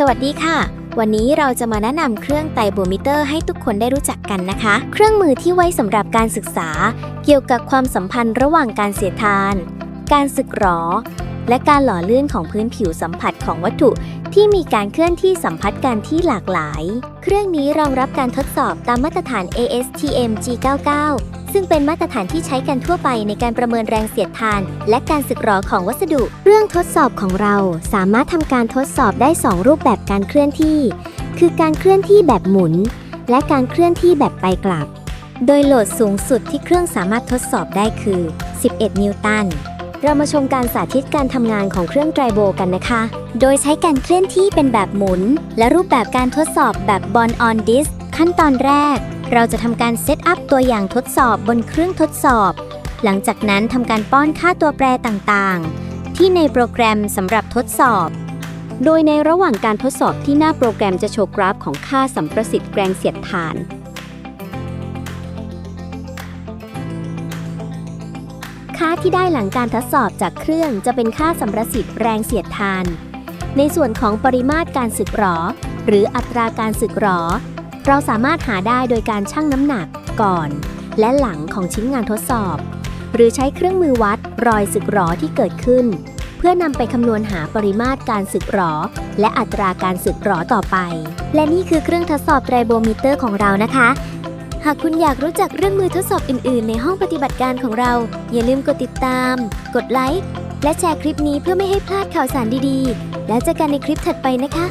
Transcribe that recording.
สวัสดีค่ะ วันนี้เราจะมาแนะนำเครื่องไตรโบมิเตอร์ให้ทุกคนได้รู้จักกันนะคะ เครื่องมือที่ไว้สำหรับการศึกษา เกี่ยวกับความสัมพันธ์ระหว่างการเสียทาน การศึกหรอ และการหล่อลื่นของพื้นผิวสัมผัสของวัตถุที่มีการเคลื่อนที่สัมพัทธ์กันที่หลากหลาย เครื่องนี้รองรับการทดสอบตามมาตรฐาน ASTM G99 ซึ่งเป็นมาตรฐานที่ใช้กันทั่วไปในการประเมินแรงเสียดทาน และการสึกหรอของวัสดุเครื่องทดสอบของเราสามารถทำการทดสอบได้ 2 รูปแบบการเคลื่อนที่ คือการเคลื่อนที่แบบหมุน และการเคลื่อนที่แบบไปกลับ โดยโหลดสูงสุดที่เครื่องสามารถทดสอบได้คือ 11 นิวตัน เรามาชมการสาธิตการทำงานของเครื่องไตรโบกันนะคะ โดยใช้การเคลื่อนที่เป็นแบบหมุน และรูปแบบการทดสอบแบบบอลออนดิสขั้นตอนแรก เราจะทำการเซตอัพตัวอย่างทดสอบบนเครื่องทดสอบ หลังจากนั้นทำการป้อนค่าตัวแปรต่างๆ ที่ในโปรแกรมสำหรับทดสอบ โดยในระหว่างการทดสอบที่หน้าโปรแกรมจะโชว์กราฟของค่าสัมประสิทธิ์แรงเสียดทาน ค่าที่ได้หลังการทดสอบจากเครื่องจะเป็นค่าสัมประสิทธิ์แรงเสียดทาน ในส่วนของปริมาตรการสึกหรอ หรืออัตราการสึกหรอ เราสามารถหาได้โดยการชั่งน้ำหนักก่อน และหลังของชิ้นงานทดสอบ หรือใช้เครื่องมือวัดรอยสึกหรอที่เกิดขึ้น เพื่อนำไปคำนวณหาปริมาตรการสึกหรอ และอัตราการสึกหรอต่อไป และนี่คือเครื่องทดสอบไตรโบมิเตอร์ของเรานะคะากคุณอยากรู้จักเรื่องมือทดสอบอื่น ๆ ในห้องปฏิบัติการของเรา อย่าลืมกดติดตาม กดไลค์ และแชร์คลิปนี้เพื่อไม่ให้พลาดข่าวสารดีๆ แล้วเจอกันในคลิปถัดไปนะคะ